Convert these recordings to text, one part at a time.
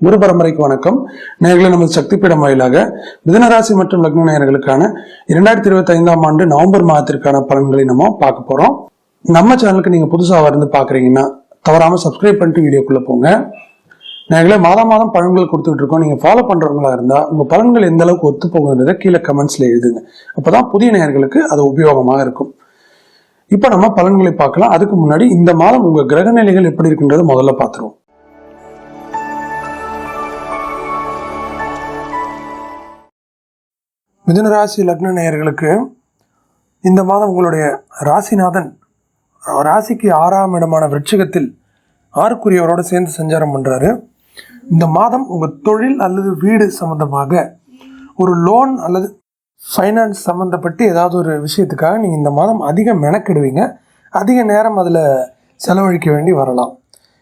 குரு பரம்பரைக்கு வணக்கம். நேர்களை நமது சக்தி பீடம் வாயிலாக மிதனராசி மற்றும் லக்ன நேயர்களுக்கான இரண்டாயிரத்தி இருபத்தி ஐந்தாம் ஆண்டு நவம்பர் மாதத்திற்கான பலன்களை நம்ம பார்க்க போறோம். நம்ம சேனலுக்கு நீங்க புதுசா வந்து பாக்குறீங்கன்னா தவறாம சப்ஸ்கிரைப் பண்ணிட்டு வீடியோக்குள்ள போங்க. நேர்களை மாதம் மாதம் பலன்கள் கொடுத்துட்டு இருக்கோம். நீங்க ஃபாலோ பண்றவங்களா இருந்தா உங்க பலன்கள் எந்த அளவுக்கு ஒத்து போகுன்றத கீழே கமெண்ட்ஸ்ல எழுதுங்க. அப்பதான் புதிய நேயர்களுக்கு அது உபயோகமாக இருக்கும். இப்போ நம்ம பலன்களை பார்க்கலாம். அதுக்கு முன்னாடி இந்த மாதம் உங்க கிரக நிலைகள் எப்படி இருக்குன்றது முதல்ல பார்த்துருவோம். மிதுன ராசி லக்ன நேயர்களுக்கு இந்த மாதம் உங்களுடைய ராசிநாதன் ராசிக்கு ஆறாம் இடமான விருட்சிகத்தில் ஆறுக்குரியவரோடு சேர்ந்து சஞ்சாரம் பண்ணுறாரு இந்த மாதம் உங்கள் தொழில் அல்லது வீடு சம்மந்தமாக ஒரு லோன் அல்லது ஃபைனான்ஸ் சம்மந்தப்பட்டு ஏதாவது ஒரு விஷயத்துக்காக நீங்கள் இந்த மாதம் அதிக மெனக்கெடுவீங்க. அதிக நேரம் அதில் செலவழிக்க வேண்டி வரலாம்.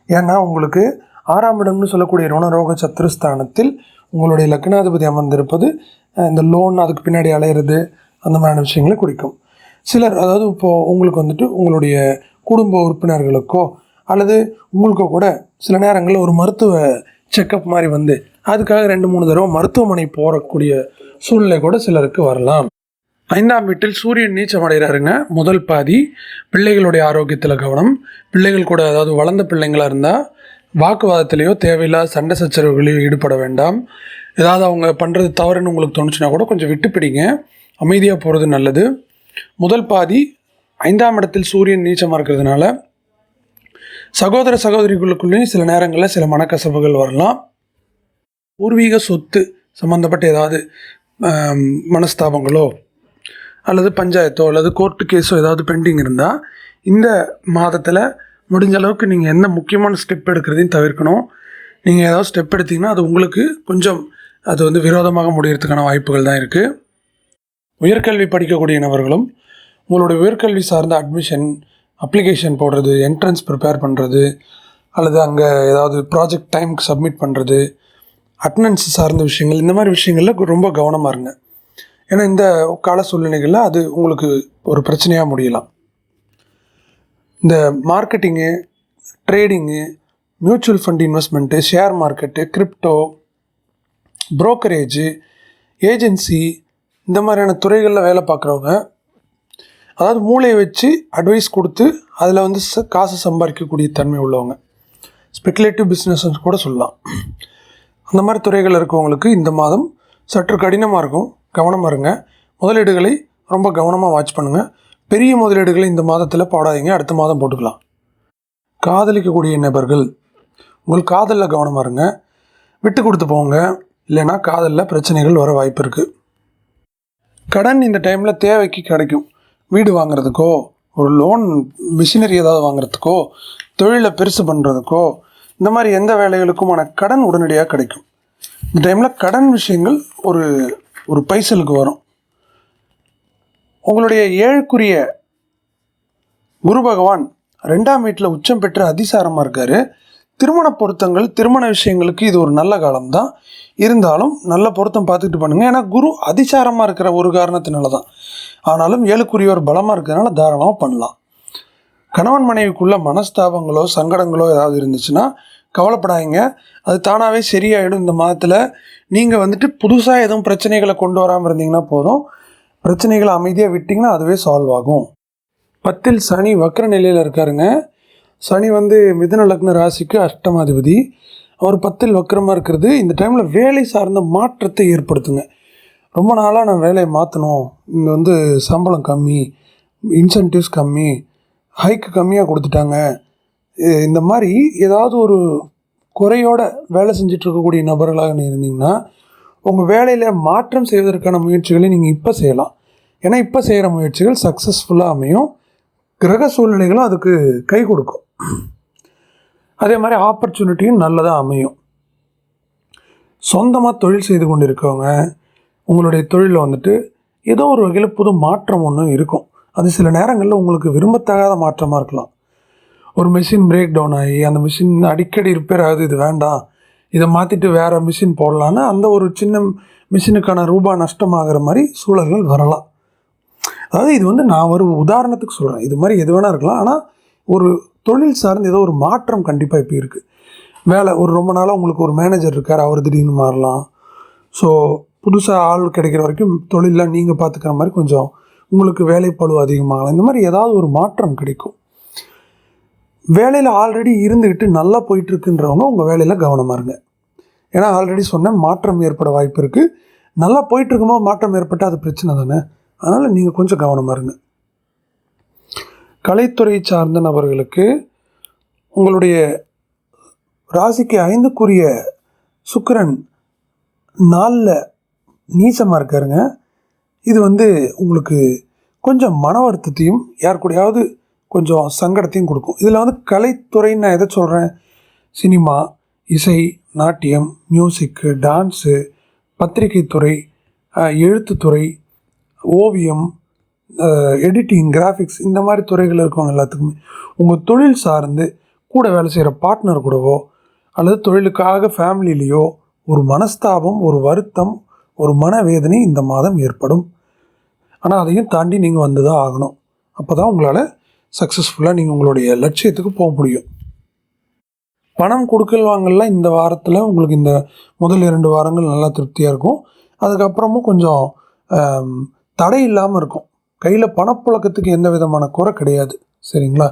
ஏன்னா உங்களுக்கு ஆறாம் இடம்னு சொல்லக்கூடிய ருணரோக சத்துருஸ்தானத்தில் உங்களுடைய லக்னாதிபதி அமர்ந்திருப்பது இந்த லோன் அதுக்கு பின்னாடி அலையிறது அந்த மாதிரியான விஷயங்களை குறிக்கும். சிலர் அதாவது இப்போது உங்களுக்கு வந்துட்டு உங்களுடைய குடும்ப உறுப்பினர்களுக்கோ அல்லது உங்களுக்கோ கூட சில நேரங்களில் ஒரு மருத்துவ செக்கப் மாதிரி வந்து அதுக்காக ரெண்டு மூணு தடவை மருத்துவமனை போகக்கூடிய சூழ்நிலை கூட சிலருக்கு வரலாம். ஐந்தாம் வீட்டில் சூரியன் நீச்சம் அடைகிறாருங்க. முதல் பாதி பிள்ளைகளுடைய ஆரோக்கியத்தில் கவனம். பிள்ளைகள் கூட அதாவது வளர்ந்த பிள்ளைங்களாக இருந்தால் வாக்குவாதத்திலேயோ தேவையில்லாத சண்டை சச்சரவுகளையோ ஈடுபட வேண்டாம். ஏதாவது அவங்க பண்ணுறது தவறுன்னு உங்களுக்கு தோணுச்சுன்னா கூட கொஞ்சம் விட்டு பிடிங்க. அமைதியாக போகிறது நல்லது. முதல் பாதி ஐந்தாம் இடத்தில் சூரியன் நீச்சமாக இருக்கிறதுனால சகோதர சகோதரிகளுக்குள்ளேயும் சில நேரங்களில் சில மனக்கசப்புகள் வரலாம். பூர்வீக சொத்து சம்மந்தப்பட்ட ஏதாவது மனஸ்தாபங்களோ அல்லது பஞ்சாயத்தோ அல்லது கோர்ட்டு கேஸோ ஏதாவது பெண்டிங் இருந்தால் இந்த மாதத்தில் முடிஞ்ச அளவுக்கு நீங்கள் எந்த முக்கியமான ஸ்டெப் எடுக்கிறதையும் தவிர்க்கணும். நீங்கள் ஏதாவது ஸ்டெப் எடுத்தீங்கன்னா அது உங்களுக்கு கொஞ்சம் அது வந்து விரோதமாக முடியறதுக்கான வாய்ப்புகள் தான் இருக்குது உயர்கல்வி படிக்கக்கூடிய நபர்களும் உங்களுடைய உயர்கல்வி சார்ந்த அட்மிஷன் அப்ளிகேஷன் போடுறது என்ட்ரன்ஸ் ப்ரிப்பேர் பண்ணுறது அல்லது அங்கே ஏதாவது ப்ராஜெக்ட் டைமுக்கு சப்மிட் பண்ணுறது அட்டண்டன்ஸ் சார்ந்த விஷயங்கள் இந்த மாதிரி விஷயங்களில் ரொம்ப கவனமாக இருங்க. ஏன்னா இந்த கால சூழ்நிலைகளில் அது உங்களுக்கு ஒரு பிரச்சனையாக முடியலாம். இந்த marketing trading mutual fund investment share market crypto brokerage agency இந்த மாதிரியான துறைகளில் வேலை பார்க்குறவங்க அதாவது மூளையை வச்சு அட்வைஸ் கொடுத்து அதில் வந்து ச- காசு சம்பாதிக்கக்கூடிய தன்மை உள்ளவங்க. ஸ்பெக்குலேட்டிவ் பிஸ்னஸ்ன்னு கூட சொல்லலாம். அந்த மாதிரி துறைகள் இருக்கவங்களுக்கு இந்த மாதம் சற்று கடினமாக இருக்கும். கவனமாக இருங்க. முதலீடுகளை ரொம்ப கவனமாக வாட்ச் பண்ணுங்கள் பெரிய முதலீடுகளை இந்த மாதத்தில் போடாதீங்க. அடுத்த மாதம் போட்டுக்கலாம். காதலிக்கக்கூடிய நபர்கள் உங்கள் காதலில் கவனமாக இருங்க. விட்டு கொடுத்து போங்க. இல்லைன்னா காதலில் பிரச்சனைகள் வர வாய்ப்பு இருக்குது கடன் இந்த டைமில் தேவைக்கு கிடைக்கும். வீடு வாங்குறதுக்கோ ஒரு லோன் மிஷினரி ஏதாவது வாங்குறதுக்கோ தொழிலை பெருசு பண்ணுறதுக்கோ இந்த மாதிரி எந்த வேலைகளுக்குமான கடன் உடனடியாக கிடைக்கும். இந்த டைமில் கடன் விஷயங்கள் ஒரு ஒரு பைசலுக்கு வரும். உங்களுடைய ஏழுக்குரிய குரு பகவான் ரெண்டாம் வீட்டில் உச்சம் பெற்று அதிசாரமாக இருக்கார். திருமண பொருத்தங்கள் திருமண விஷயங்களுக்கு இது ஒரு நல்ல காலம் தான் இருந்தாலும் நல்ல பொருத்தம் பார்த்துக்கிட்டு பண்ணுங்கள் ஏன்னா குரு அதிசாரமாக இருக்கிற ஒரு காரணத்தினால தான் ஆனாலும் ஏழுக்குரியவர் பலமாக இருக்கிறதுனால தாராளமாக பண்ணலாம். கணவன் மனைவிக்குள்ள மனஸ்தாபங்களோ சங்கடங்களோ ஏதாவது இருந்துச்சுன்னா கவலைப்படாதீங்க. அது தானாகவே சரியாயிடும். இந்த மாதத்தில் நீங்கள் வந்துட்டு புதுசாக எதுவும் பிரச்சனைகளை கொண்டு வராமல் இருந்தீங்கன்னா போதும். பிரச்சனைகளை அமைதியாக விட்டிங்கன்னா அதுவே சால்வ் ஆகும். பத்தில் சனி வக்கர நிலையில் இருக்காருங்க. சனி வந்து மிதன லக்ன ராசிக்கு அஷ்டமாதிபதி. அவர் பத்தில் வக்கரமாக இருக்கிறது. இந்த டைமில் வேலை சார்ந்த மாற்றத்தை ஏற்படுத்துங்க. ரொம்ப நாளாக நான் வேலையை மாற்றணும் இங்கே வந்து சம்பளம் கம்மி இன்சென்டிவ்ஸ் கம்மி ஹைக்கு கம்மியாக கொடுத்துட்டாங்க. இந்த மாதிரி ஏதாவது ஒரு குறையோட வேலை செஞ்சிட்ருக்கக்கூடிய நபர்களாக இருந்தீங்கன்னா உங்கள் வேலையில் மாற்றம் செய்வதற்கான முயற்சிகளை நீங்கள் இப்போ செய்யலாம். ஏன்னா இப்போ செய்கிற முயற்சிகள் சக்ஸஸ்ஃபுல்லாக அமையும். கிரக சூழ்நிலைகளும் அதுக்கு கை கொடுக்கும். அதே மாதிரி ஆப்பர்ச்சுனிட்டியும் நல்லதாக அமையும். சொந்தமாக தொழில் செய்து கொண்டு இருக்கவங்க உங்களுடைய தொழிலில் வந்துட்டு ஏதோ ஒரு வகையில் புது மாற்றம் ஒன்று இருக்கும். அது சில நேரங்களில் உங்களுக்கு விரும்பத்தகாத மாற்றமாக இருக்கலாம். ஒரு மிஷின் பிரேக் டவுன் ஆகி அந்த மிஷின் அடிக்கடி ரிப்பேர் ஆகுது இது வேண்டாம். இதை மாற்றிட்டு வேறு மிஷின் போடலான்னு அந்த ஒரு சின்ன மிஷினுக்கான ரூபாய் நஷ்டமாகிற மாதிரி சூழல்கள் வரலாம். அதாவது இது வந்து நான் ஒரு உதாரணத்துக்கு சொல்கிறேன் இது மாதிரி எது வேணால் இருக்கலாம். ஆனால் ஒரு தொழில் சார்ந்து ஏதோ ஒரு மாற்றம் கண்டிப்பாக இப்போ இருக்குது வேலை ஒரு ரொம்ப நாளாக உங்களுக்கு ஒரு மேனேஜர் இருக்கார் அவர் திடீர்னு மாறலாம். ஸோ புதுசாக ஆள் கிடைக்கிற வரைக்கும் தொழிலெலாம் நீங்கள் பார்த்துக்கிற மாதிரி கொஞ்சம் உங்களுக்கு வேலைப்பளு அதிகமாகலாம். இந்த மாதிரி ஏதாவது ஒரு மாற்றம் கிடைக்கும். வேலையில் ஆல்ரெடி இருந்துக்கிட்டு நல்லா போயிட்டுருக்குன்றவங்க உங்கள் வேலையில் கவனமாக இருங்க. ஏன்னா ஆல்ரெடி சொன்னேன் மாற்றம் ஏற்பட வாய்ப்பு இருக்குது நல்லா போயிட்டுருக்கும்போது மாற்றம் ஏற்பட்டால் அது பிரச்சனை தானே? அதனால் நீங்கள் கொஞ்சம் கவனமாக இருங்க. கலைத்துறை சார்ந்த நபர்களுக்கு உங்களுடைய ராசிக்கு ஐந்துக்குரிய சுக்கரன் நாளில் நீச்சமாக இருக்காருங்க. இது வந்து உங்களுக்கு கொஞ்சம் மன வருத்தத்தையும் யார் கூடயாவது கொஞ்சம் சங்கடத்தையும் கொடுக்கும். இதில் வந்து கலைத்துறைன்னு நான் எதை சொல்கிறேன்? சினிமா இசை நாட்டியம் மியூசிக்கு டான்ஸு பத்திரிகை துறை எழுத்துத்துறை ஓவியம் எடிட்டிங் கிராஃபிக்ஸ் இந்த மாதிரி துறைகள் இருக்கவங்க எல்லாத்துக்குமே உங்கள் தொழில் சார்ந்து கூட வேலை செய்கிற பார்ட்னர் கூடவோ அல்லது தொழிலுக்காக ஃபேமிலிலேயோ ஒரு மனஸ்தாபம் ஒரு வருத்தம் ஒரு மனவேதனை இந்த மாதம் ஏற்படும். ஆனால் அதையும் தாண்டி நீங்கள் வந்து தான் ஆகணும். அப்போ தான் உங்களால் சக்ஸஸ்ஃபுல்லாக நீங்கள் உங்களுடைய லட்சியத்துக்கு போக முடியும். பணம் கொடுக்கல் வாங்கலாம் இந்த வாரத்தில் உங்களுக்கு இந்த முதல் இரண்டு வாரங்கள் நல்லா திருப்தியாக இருக்கும். அதுக்கப்புறமும் கொஞ்சம் தடை இல்லாமல் இருக்கும். கையில் பணப்புழக்கத்துக்கு எந்த விதமான குறை கிடையாது. சரிங்களா?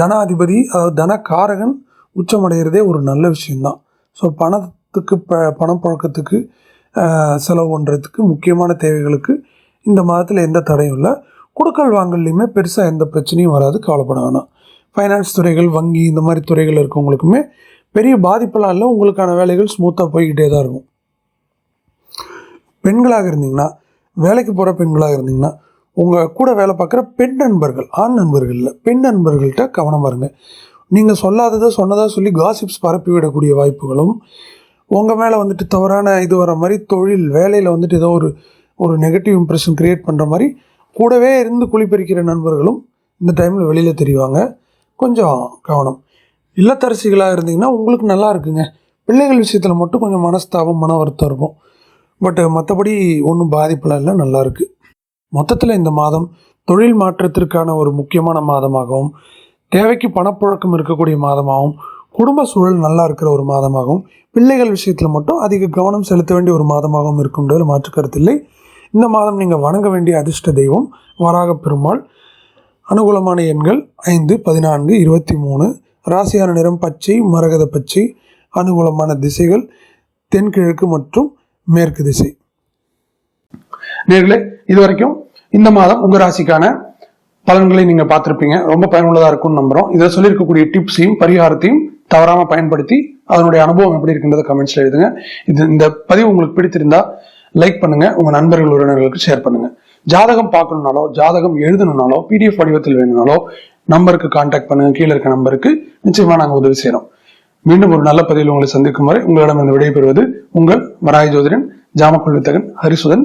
தனாதிபதி அதாவது தனக்காரகன் உச்சமடைகிறதே ஒரு நல்ல விஷயந்தான் ஸோ பணத்துக்கு ப பணப்புழக்கத்துக்கு செலவு பண்ணுறதுக்கு முக்கியமான தேவைகளுக்கு இந்த மாதத்தில் எந்த தடையும் இல்லை. கொடுக்கல் வாங்கல்லையுமே பெருசாக எந்த பிரச்சனையும் வராது கவலைப்பட வேணாம். ஃபைனான்ஸ் துறைகள் வங்கி இந்த மாதிரி துறைகள் இருக்கவங்களுக்குமே பெரிய பாதிப்பெல்லாம் இல்லை. உங்களுக்கான வேலைகள் ஸ்மூத்தாக போய்கிட்டே தான் இருக்கும். பெண்களாக இருந்தீங்கன்னா வேலைக்கு போகிற பெண்களாக இருந்தீங்கன்னா உங்கள் கூட வேலை பார்க்குற பெண் நண்பர்கள் ஆண் நண்பர்கள் இல்லை பெண் நண்பர்கள்ட்ட கவனமாக இருங்க நீங்கள் சொல்லாததை சொன்னதாக சொல்லி காசிப்ஸ் பரப்பிவிடக்கூடிய வாய்ப்புகளும் உங்கள் மேலே வந்துட்டு தவறான இது வர மாதிரி தொழில் வேலையில் வந்துட்டு ஏதோ ஒரு ஒரு நெகட்டிவ் இம்ப்ரெஷன் க்ரியேட் பண்ணுற மாதிரி கூடவே இருந்து குளிப்பறிக்கிற நண்பர்களும் இந்த டைமில் வெளியில் தெரிவாங்க. கொஞ்சம் கவனம். இல்லத்தரசிகளாக இருந்தீங்கன்னா உங்களுக்கு நல்லா இருக்குங்க. பிள்ளைகள் விஷயத்தில் மட்டும் கொஞ்சம் மனஸ்தாபம் மன வருத்தம் இருக்கும். பட் மற்றபடி ஒன்றும் பாதிப்பெலாம் இல்லை நல்லாயிருக்கு மொத்தத்தில் இந்த மாதம் தொழில் மாற்றத்திற்கான ஒரு முக்கியமான மாதமாகவும் தேவைக்கு பணப்புழக்கம் இருக்கக்கூடிய மாதமாகவும் குடும்ப சூழல் நல்லா இருக்கிற ஒரு மாதமாகவும் பிள்ளைகள் விஷயத்தில் மட்டும் அதிக கவனம் செலுத்த வேண்டிய ஒரு மாதமாகவும் இருக்கும்ன்றது மாற்றுக்கருத்தில்லை இந்த மாதம் நீங்கள் வணங்க வேண்டிய அதிர்ஷ்ட தெய்வம் வராக பெருமாள் அனுகூலமான எண்கள் ஐந்து பதினான்கு இருபத்தி மூணு ராசியான நிறம் பச்சை மரகத பச்சை அனுகூலமான திசைகள் தென்கிழக்கு மற்றும் மேற்கு திசை. நேர்களே இது வரைக்கும் இந்த மாதம் உங்க ராசிக்கான பலன்களை நீங்க பார்த்திருப்பீங்க. ரொம்ப பயனுள்ளதா இருக்கும்னு நம்புறோம். இதில் சொல்லியிருக்கக்கூடிய டிப்ஸையும் பரிகாரத்தையும் தவறாம பயன்படுத்தி அதனுடைய அனுபவம் எப்படி இருக்குன்றத கமெண்ட்ஸ்ல எழுதுங்க. இது இந்த பதிவு உங்களுக்கு பிடித்திருந்தா லைக் பண்ணுங்க. உங்க நண்பர்கள் உறவினர்களுக்கு ஷேர் பண்ணுங்க. ஜாதகம் பார்க்கணும்னாலோ ஜாதகம் எழுதணும்னாலோ பிடிஎஃப் வடிவத்தில் வேணும்னாலோ நம்பருக்கு கான்டாக்ட் பண்ணுங்க. கீழே இருக்க நம்பருக்கு நிச்சயமா நாங்கள் உதவி செய்யறோம் மீண்டும் ஒரு நல்ல பதிவில் உங்களை சந்திக்கும் வரை உங்களிடம் இந்த விடைபெறுவது உங்கள் மராய் ஜோதிடன் ஜாமக்குள் வித்தகன் ஹரிசுதன்